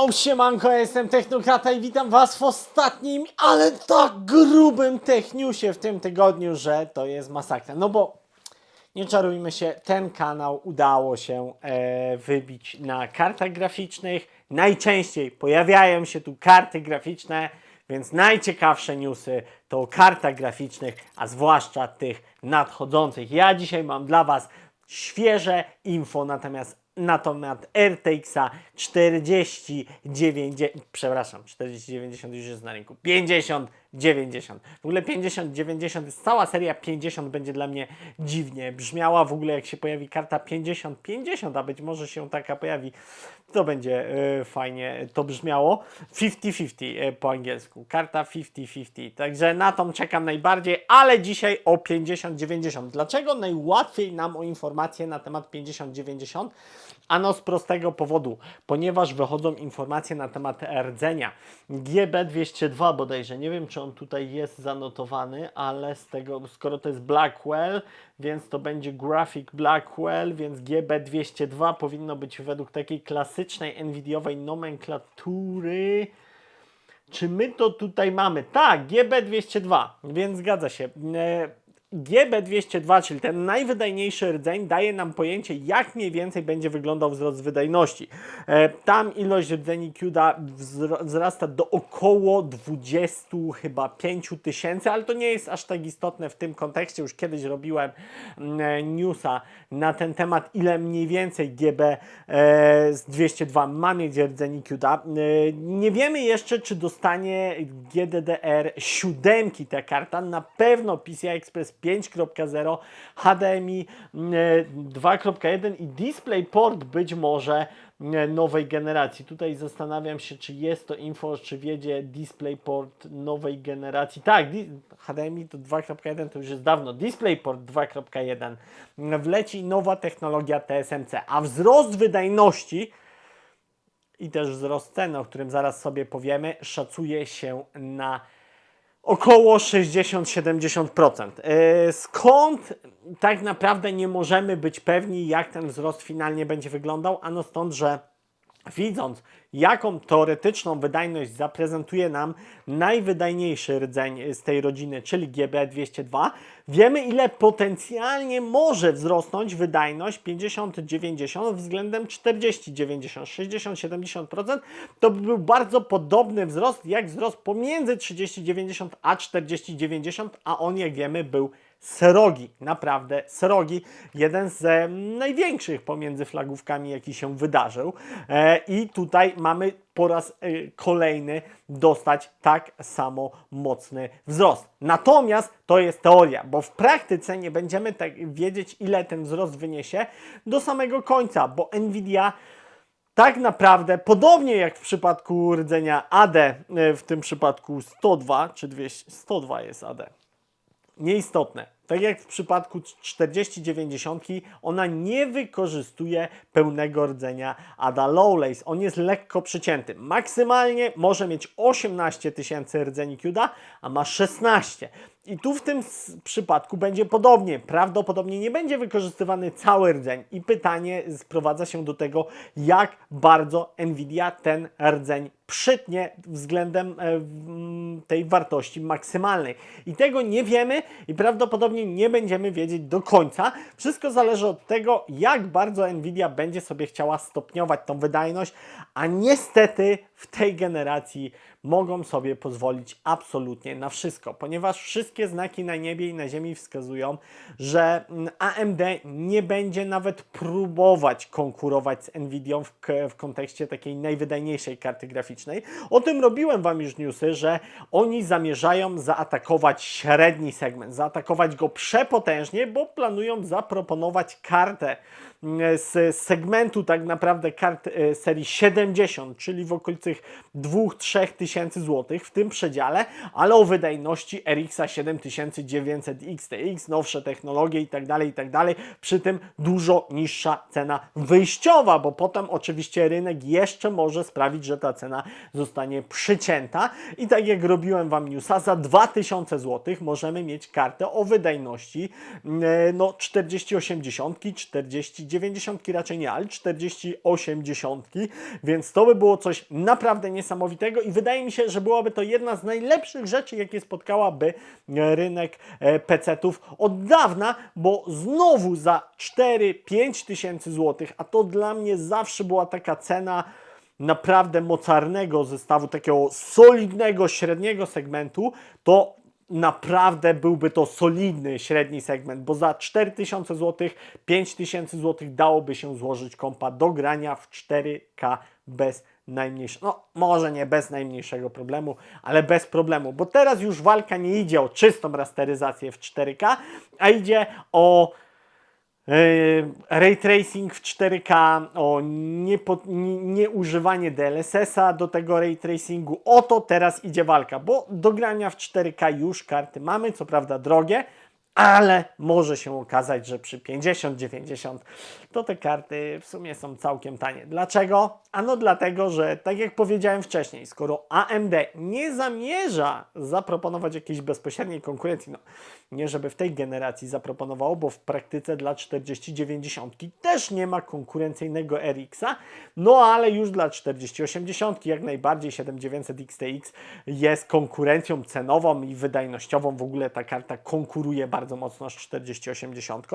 Yo, siemanko, jestem Technokrata i witam Was w ostatnim, ale tak grubym Techniusie w tym tygodniu, że to jest masakra. No bo nie czarujmy się, ten kanał udało się e, wybić na kartach graficznych. Najczęściej pojawiają się tu karty graficzne, więc najciekawsze newsy to o kartach graficznych, a zwłaszcza tych nadchodzących. Ja dzisiaj mam dla Was świeże info natomiast na temat RTX-a 4090, przepraszam, 4090 już jest na rynku, 5090. W ogóle 5090 jest cała seria 50 będzie dla mnie dziwnie brzmiała. W ogóle jak się pojawi karta 5050, a być może się taka pojawi, to będzie e, fajnie to brzmiało. 50-50 e, po angielsku. Karta 50-50. Także na tą czekam najbardziej, ale dzisiaj o 50-90. Dlaczego najłatwiej nam o informacje na temat 50-90? Ano z prostego powodu, ponieważ wychodzą informacje na temat rdzenia. GB202 bodajże, nie wiem czy on tutaj jest zanotowany, ale z tego, skoro to jest Blackwell, więc to będzie Graphic Blackwell, więc GB202 powinno być według takiej klasycznej NVIDIOwej nomenklatury. Czy my to tutaj mamy? Tak, GB202, więc zgadza się. E, GB202, czyli ten najwydajniejszy rdzeń, daje nam pojęcie, jak mniej więcej będzie wyglądał wzrost wydajności. E, Tam ilość rdzeni wzro- wzrasta do około 20 chyba 5 tysięcy, ale to nie jest aż tak istotne w tym kontekście. Już kiedyś robiłem mm, e, newsa na ten temat, ile mniej więcej GB e, z 202 ma mieć rdzeni. E, Nie wiemy jeszcze, czy dostanie GDDR 7 ta karta. Na pewno PCI Express 5.0, HDMI mm, e, 2.1 i DisplayPort być może e, nowej generacji. Tutaj zastanawiam się, czy jest to info, czy wiedzie DisplayPort nowej generacji. Tak, HDMI to 2.1 to już jest dawno. DisplayPort 2.1 wleci nowa technologia TSMC, a wzrost wydajności i też wzrost ceny, o którym zaraz sobie powiemy, szacuje się na około 60-70%. Yy, Skąd tak naprawdę nie możemy być pewni, jak ten wzrost finalnie będzie wyglądał? Ano stąd, że widząc, jaką teoretyczną wydajność zaprezentuje nam najwydajniejszy rdzeń z tej rodziny, czyli GB202, wiemy, ile potencjalnie może wzrosnąć wydajność 50-90 względem 40-90, 60-70%. To by był bardzo podobny wzrost, jak wzrost pomiędzy 30-90 a 40-90, a on, jak wiemy, był srogi, naprawdę srogi. Jeden z największych pomiędzy flagówkami, jaki się wydarzył. E, I tutaj mamy po raz e, kolejny dostać tak samo mocny wzrost. Natomiast to jest teoria, bo w praktyce nie będziemy tak wiedzieć, ile ten wzrost wyniesie do samego końca, bo Nvidia tak naprawdę, podobnie jak w przypadku rdzenia AD, e, w tym przypadku 102 czy 200, 102 jest AD nieistotne. Tak jak w przypadku 4090, ona nie wykorzystuje pełnego rdzenia ADA Lovelace. On jest lekko przycięty. Maksymalnie może mieć 18 tysięcy rdzeni CUDA, a ma 16. I tu w tym przypadku będzie podobnie. Prawdopodobnie nie będzie wykorzystywany cały rdzeń. I pytanie sprowadza się do tego, jak bardzo Nvidia ten rdzeń przytnie względem e, tej wartości maksymalnej. I tego nie wiemy i prawdopodobnie nie będziemy wiedzieć do końca. Wszystko zależy od tego, jak bardzo Nvidia będzie sobie chciała stopniować tą wydajność, a niestety w tej generacji mogą sobie pozwolić absolutnie na wszystko, ponieważ wszystkie znaki na niebie i na ziemi wskazują, że mm, AMD nie będzie nawet próbować konkurować z Nvidią w, w kontekście takiej najwydajniejszej karty graficznej. O tym robiłem Wam już newsy, że oni zamierzają zaatakować średni segment, zaatakować go przepotężnie, bo planują zaproponować kartę mm, z segmentu tak naprawdę kart e, serii 70, czyli w okolicach 2-3 tysięcy tysięcy złotych w tym przedziale, ale o wydajności RX 7900 XTX, nowsze technologie i tak dalej, i tak. Przy tym dużo niższa cena wyjściowa, bo potem oczywiście rynek jeszcze może sprawić, że ta cena zostanie przycięta. I tak jak robiłem Wam newsa, za 2000 zł możemy mieć kartę o wydajności e, no 4080, 4090 raczej nie, ale 4080, więc to by było coś naprawdę niesamowitego i wydaje mi się, że byłaby to jedna z najlepszych rzeczy, jakie spotkałaby e, rynek e, PC-ów od dawna, bo znowu za 4-5 tysięcy złotych, a to dla mnie zawsze była taka cena naprawdę mocarnego zestawu, takiego solidnego, średniego segmentu, to naprawdę byłby to solidny średni segment, bo za 4000 zł, 5000 zł dałoby się złożyć kompa do grania w 4K bez najmniejszego, no może nie bez najmniejszego problemu, ale bez problemu, bo teraz już walka nie idzie o czystą rasteryzację w 4K, a idzie o Yy, Ray tracing w 4K, o niepo, nie, nieużywanie DLSS-a do tego ray tracingu. O to teraz idzie walka, bo do grania w 4K już karty mamy, co prawda drogie, ale może się okazać, że przy 50-90 to te karty w sumie są całkiem tanie. Dlaczego? Ano dlatego, że tak jak powiedziałem wcześniej, skoro AMD nie zamierza zaproponować jakiejś bezpośredniej konkurencji, no nie żeby w tej generacji zaproponowało, bo w praktyce dla 4090 też nie ma konkurencyjnego RX-a, no ale już dla 4080 jak najbardziej 7900 XTX jest konkurencją cenową i wydajnościową. W ogóle ta karta konkuruje bardzo mocno z 4080,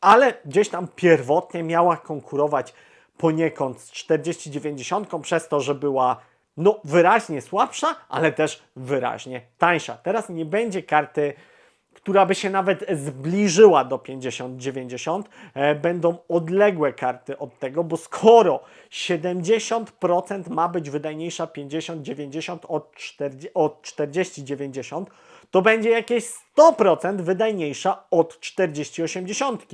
ale gdzieś tam pierwotnie miała konkurować poniekąd z 4090 przez to, że była no wyraźnie słabsza, ale też wyraźnie tańsza. Teraz nie będzie karty która by się nawet zbliżyła do 50-90, e, będą odległe karty od tego, bo skoro 70% ma być wydajniejsza 50-90 od 40-90, to będzie jakieś 100% wydajniejsza od 4080.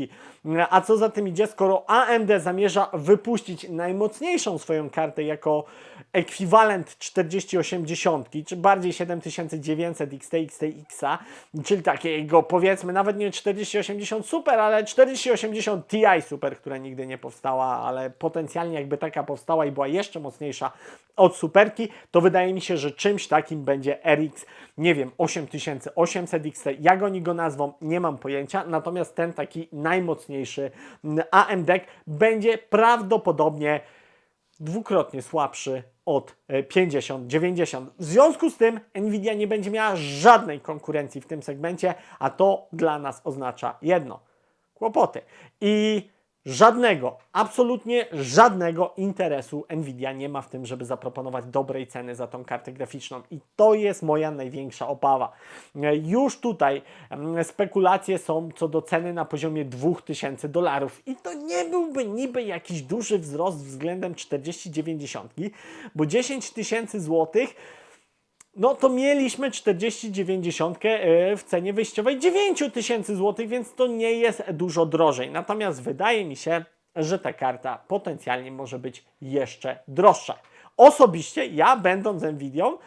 A co za tym idzie, skoro AMD zamierza wypuścić najmocniejszą swoją kartę jako ekwiwalent 4080, czy bardziej 7900 XT, XTX, czyli takiego powiedzmy nawet nie 4080 Super, ale 4080 Ti Super, która nigdy nie powstała, ale potencjalnie jakby taka powstała i była jeszcze mocniejsza od Superki, to wydaje mi się, że czymś takim będzie RX, nie wiem, 8800 XT, jak oni go nazwą, nie mam pojęcia, natomiast ten taki najmocniejszy AMD będzie prawdopodobnie dwukrotnie słabszy od 50-90. W związku z tym Nvidia nie będzie miała żadnej konkurencji w tym segmencie, a to dla nas oznacza jedno: kłopoty. I Żadnego, absolutnie żadnego interesu Nvidia nie ma w tym, żeby zaproponować dobrej ceny za tą kartę graficzną. I to jest moja największa obawa. Już tutaj mm, spekulacje są co do ceny na poziomie 2000 dolarów. I to nie byłby niby jakiś duży wzrost względem 4090, bo 10 tysięcy złotych no to mieliśmy 4090 e, w cenie wyjściowej 9000 zł, więc to nie jest dużo drożej. Natomiast wydaje mi się, że ta karta potencjalnie może być jeszcze droższa. Osobiście ja, będąc Nvidią,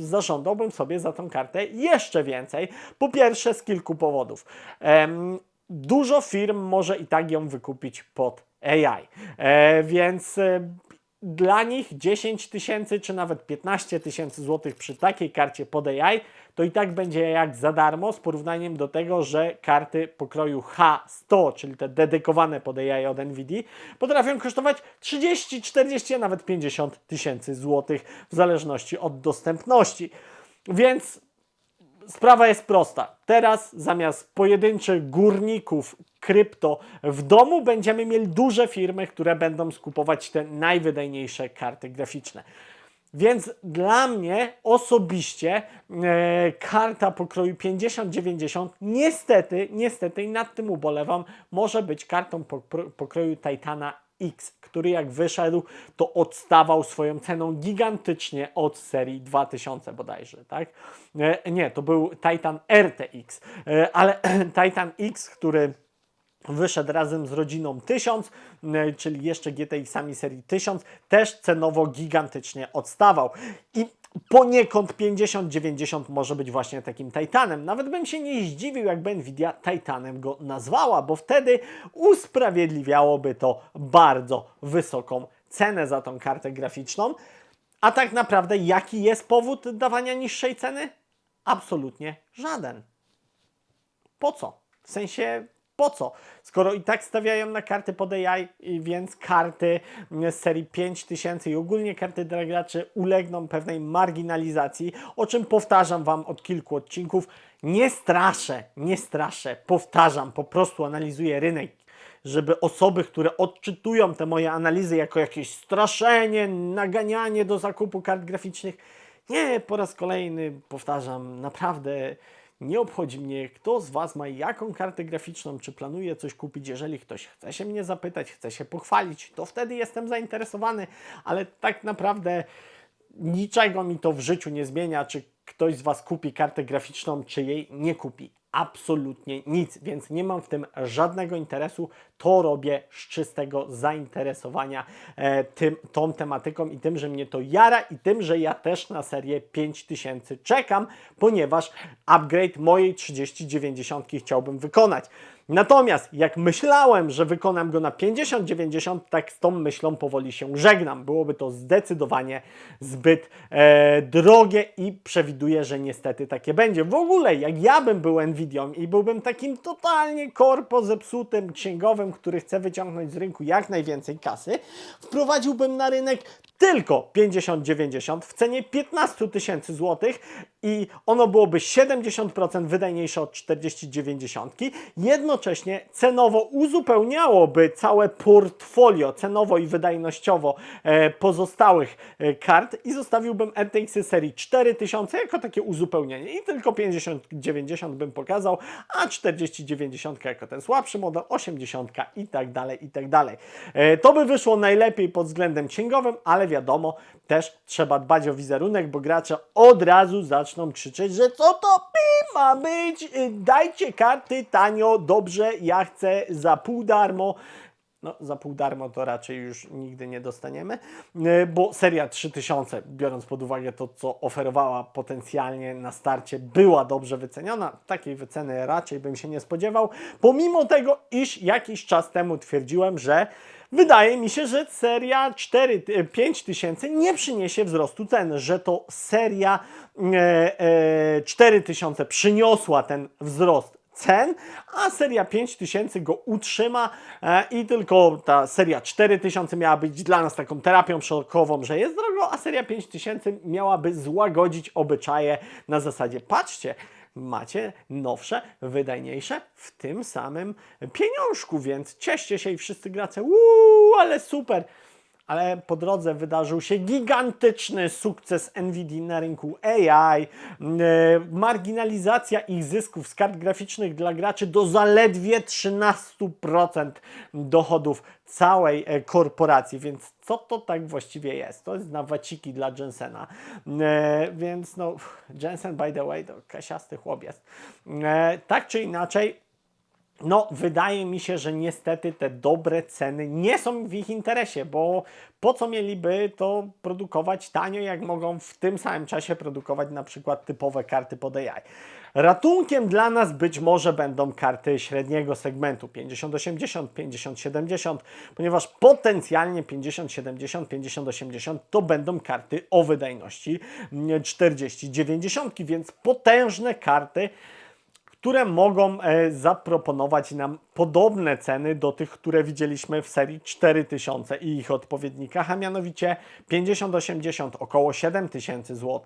zażądałbym sobie za tą kartę jeszcze więcej. Po pierwsze, z kilku powodów. dużo firm może i tak ją wykupić pod AI, e, więc e, dla nich 10 tysięcy czy nawet 15 tysięcy złotych przy takiej karcie pod AI to i tak będzie jak za darmo z porównaniem do tego, że karty pokroju H100, czyli te dedykowane pod AI od NVIDIA, potrafią kosztować 30, 40, a nawet 50 tysięcy złotych w zależności od dostępności. Więc sprawa jest prosta. Teraz zamiast pojedynczych górników krypto w domu będziemy mieli duże firmy, które będą skupować te najwydajniejsze karty graficzne. Więc dla mnie osobiście e, karta pokroju 50-90 niestety, niestety i nad tym ubolewam, może być kartą pokroju Titana X, który jak wyszedł, to odstawał swoją ceną gigantycznie od serii 2000 bodajże, tak? E, nie, to był Titan RTX, e, ale Titan X, który wyszedł razem z rodziną 1000, czyli jeszcze GTX-ami serii 1000, też cenowo gigantycznie odstawał. I poniekąd 50-90 może być właśnie takim Titanem. Nawet bym się nie zdziwił, jakby Nvidia Titanem go nazwała, bo wtedy usprawiedliwiałoby to bardzo wysoką cenę za tą kartę graficzną. A tak naprawdę jaki jest powód dawania niższej ceny? Absolutnie żaden. Po co? W sensie po co? Skoro i tak stawiają na karty pod AI, więc karty z serii 5000 i ogólnie karty dla graczy ulegną pewnej marginalizacji, o czym powtarzam Wam od kilku odcinków. Nie straszę, nie straszę, powtarzam, po prostu analizuję rynek żeby osoby, które odczytują te moje analizy jako jakieś straszenie, naganianie do zakupu kart graficznych, nie, po raz kolejny powtarzam, naprawdę nie obchodzi mnie, kto z Was ma jaką kartę graficzną, czy planuje coś kupić. Jeżeli ktoś chce się mnie zapytać, chce się pochwalić, to wtedy jestem zainteresowany, ale tak naprawdę niczego mi to w życiu nie zmienia, czy ktoś z Was kupi kartę graficzną, czy jej nie kupi. Absolutnie nic, więc nie mam w tym żadnego interesu. To robię z czystego zainteresowania e, tym, tą tematyką i tym, że mnie to jara i tym, że ja też na serię 5000 czekam, ponieważ upgrade mojej 3090 chciałbym wykonać. Natomiast jak myślałem, że wykonam go na 50-90, tak z tą myślą powoli się żegnam. Byłoby to zdecydowanie zbyt e, drogie i przewiduję, że niestety takie będzie. W ogóle, jak ja bym był Nvidią i byłbym takim totalnie korpo zepsutym księgowym, który chce wyciągnąć z rynku jak najwięcej kasy, wprowadziłbym na rynek tylko 50-90 w cenie 15 tysięcy złotych i ono byłoby 70% wydajniejsze od 40-90. Jednocześnie cenowo uzupełniałoby całe portfolio cenowo i wydajnościowo e, pozostałych e, kart i zostawiłbym RTX serii 4000 jako takie uzupełnienie i tylko 50-90 bym pokazał, a 40-90 jako ten słabszy model, 80 i tak dalej, i tak dalej. E, to by wyszło najlepiej pod względem księgowym, ale wiadomo, też trzeba dbać o wizerunek, bo gracze od razu zaczną krzyczeć, że co to pi ma być, Y, dajcie karty tanio, dobrze, ja chcę za pół darmo. No, za pół darmo to raczej już nigdy nie dostaniemy, y, bo seria 3000, biorąc pod uwagę to, co oferowała potencjalnie na starcie, była dobrze wyceniona. Takiej wyceny raczej bym się nie spodziewał, pomimo tego, iż jakiś czas temu twierdziłem, że Wydaje mi się, że seria 4, 5000 nie przyniesie wzrostu cen, że to seria e, e, 4000 przyniosła ten wzrost cen, a seria 5000 go utrzyma e, i tylko ta seria 4000 miała być dla nas taką terapią szokową, że jest drogo, a seria 5000 miałaby złagodzić obyczaje na zasadzie patrzcie, macie nowsze, wydajniejsze w tym samym pieniążku, więc cieszcie się i wszyscy gracze, uuu, ale super. Ale po drodze wydarzył się gigantyczny sukces Nvidia na rynku AI, e, marginalizacja ich zysków z kart graficznych dla graczy do zaledwie 13% dochodów całej e, korporacji, więc co to tak właściwie jest? To jest na waciki dla Jensena, e, więc no Jensen by the way to kasiasty chłop jest. E, tak czy inaczej no, wydaje mi się, że niestety te dobre ceny nie są w ich interesie, bo po co mieliby to produkować tanio, jak mogą w tym samym czasie produkować na przykład typowe karty pod AI. Ratunkiem dla nas być może będą karty średniego segmentu 50-80, 50-70, ponieważ potencjalnie 50-70, 50-80 to będą karty o wydajności 40-90, więc potężne karty które mogą e, zaproponować nam podobne ceny do tych, które widzieliśmy w serii 4000 i ich odpowiednikach, a mianowicie 50-80 około 7000 zł,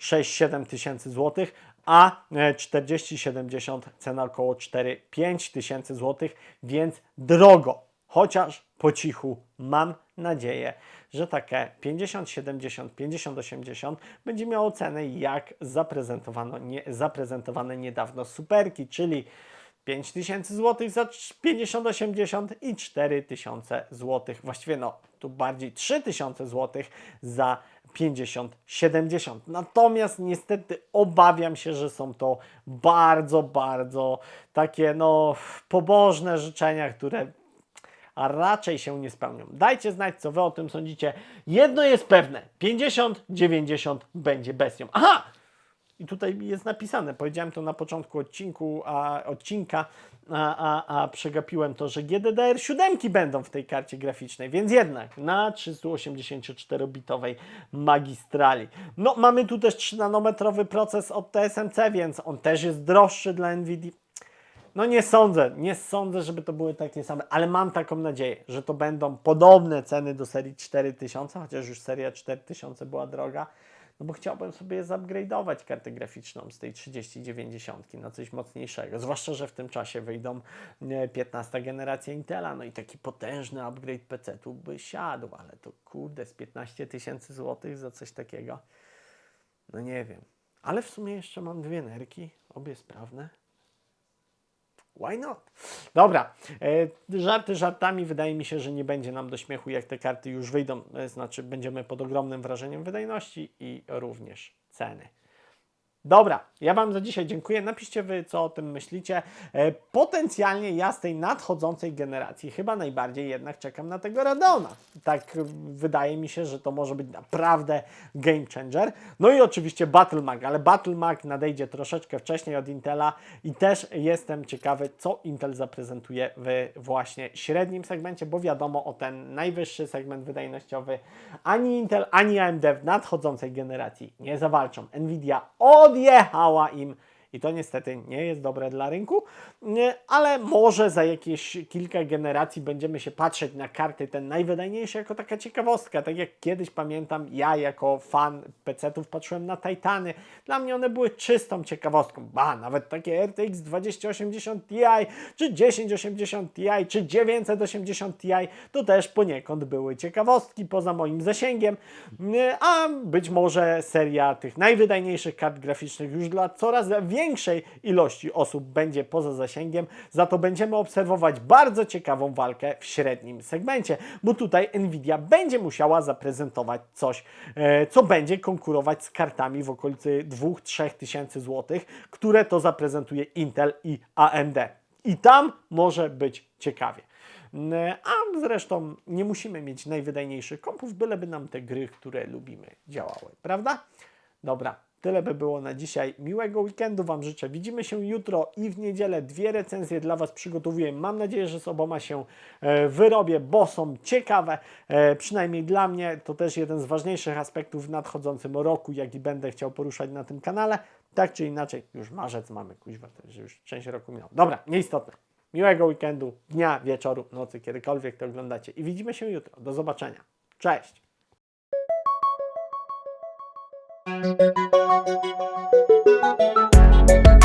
6-7 tysięcy złotych, a 40-70 cena około 4-5 tysięcy złotych, więc drogo, chociaż po cichu mam nadzieję, że takie 50, 70, 50, 80 będzie miało cenę jak zaprezentowano, nie, zaprezentowane niedawno superki, czyli 5000 zł za 50, 80 i 4000 zł. Właściwie no, tu bardziej 3000 zł za 50, 70. Natomiast niestety obawiam się, że są to bardzo, bardzo takie no pobożne życzenia, które a raczej się nie spełnią. Dajcie znać, co wy o tym sądzicie. Jedno jest pewne, 50-90 będzie bestią. Aha! I tutaj jest napisane, powiedziałem to na początku odcinku, a, odcinka, a, a, a przegapiłem to, że GDDR7 będą w tej karcie graficznej, więc jednak na 384-bitowej magistrali. No, mamy tu też 3-nanometrowy proces od TSMC, więc on też jest droższy dla NVIDIA. No nie sądzę, nie sądzę, żeby to były takie same, ale mam taką nadzieję, że to będą podobne ceny do serii 4000, chociaż już seria 4000 była droga, no bo chciałbym sobie zupgrade'ować kartę graficzną z tej 3090 na coś mocniejszego, zwłaszcza, że w tym czasie wyjdą e, 15 generacja Intela, no i taki potężny upgrade PC-tu by siadł, ale to kurde, z 15 tysięcy złotych za coś takiego, no nie wiem. Ale w sumie jeszcze mam dwie nerki, obie sprawne. Why not? Dobra, e, żarty żartami, wydaje mi się, że nie będzie nam do śmiechu, jak te karty już wyjdą, e, znaczy będziemy pod ogromnym wrażeniem wydajności i również ceny. Dobra, ja Wam za dzisiaj dziękuję. Napiszcie Wy, co o tym myślicie. E, potencjalnie ja z tej nadchodzącej generacji chyba najbardziej jednak czekam na tego Radona. Tak wydaje mi się, że to może być naprawdę game changer. No i oczywiście Battle Mag, ale Battle Mag nadejdzie troszeczkę wcześniej od Intela i też jestem ciekawy, co Intel zaprezentuje w właśnie średnim segmencie, bo wiadomo o ten najwyższy segment wydajnościowy ani Intel, ani AMD w nadchodzącej generacji nie zawalczą. Nvidia odjechała im i to niestety nie jest dobre dla rynku, ale może za jakieś kilka generacji będziemy się patrzeć na karty ten najwydajniejsze jako taka ciekawostka. Tak jak kiedyś pamiętam, ja jako fan PC-ów patrzyłem na Titany. Dla mnie one były czystą ciekawostką. Ba, nawet takie RTX 2080 Ti, czy 1080 Ti, czy 980 Ti, to też poniekąd były ciekawostki poza moim zasięgiem. A być może seria tych najwydajniejszych kart graficznych już dla coraz większej ilości osób będzie poza zasięgiem, za to będziemy obserwować bardzo ciekawą walkę w średnim segmencie, bo tutaj Nvidia będzie musiała zaprezentować coś, e, co będzie konkurować z kartami w okolicy 2-3 tysięcy złotych, które to zaprezentuje Intel i AMD. I tam może być ciekawie. N- A zresztą nie musimy mieć najwydajniejszych kompów, byleby nam te gry, które lubimy, działały, prawda? Dobra, tyle by było na dzisiaj. Miłego weekendu Wam życzę. Widzimy się jutro i w niedzielę. Dwie recenzje dla Was przygotowuję. Mam nadzieję, że z oboma się e, wyrobię, bo są ciekawe. E, przynajmniej dla mnie to też jeden z ważniejszych aspektów w nadchodzącym roku, jaki będę chciał poruszać na tym kanale. Tak czy inaczej, już marzec mamy, kuźwa, już- już część roku minął. Dobra, nieistotne. Miłego weekendu, dnia, wieczoru, nocy, kiedykolwiek to oglądacie. I widzimy się jutro. Do zobaczenia. Cześć! Thank you.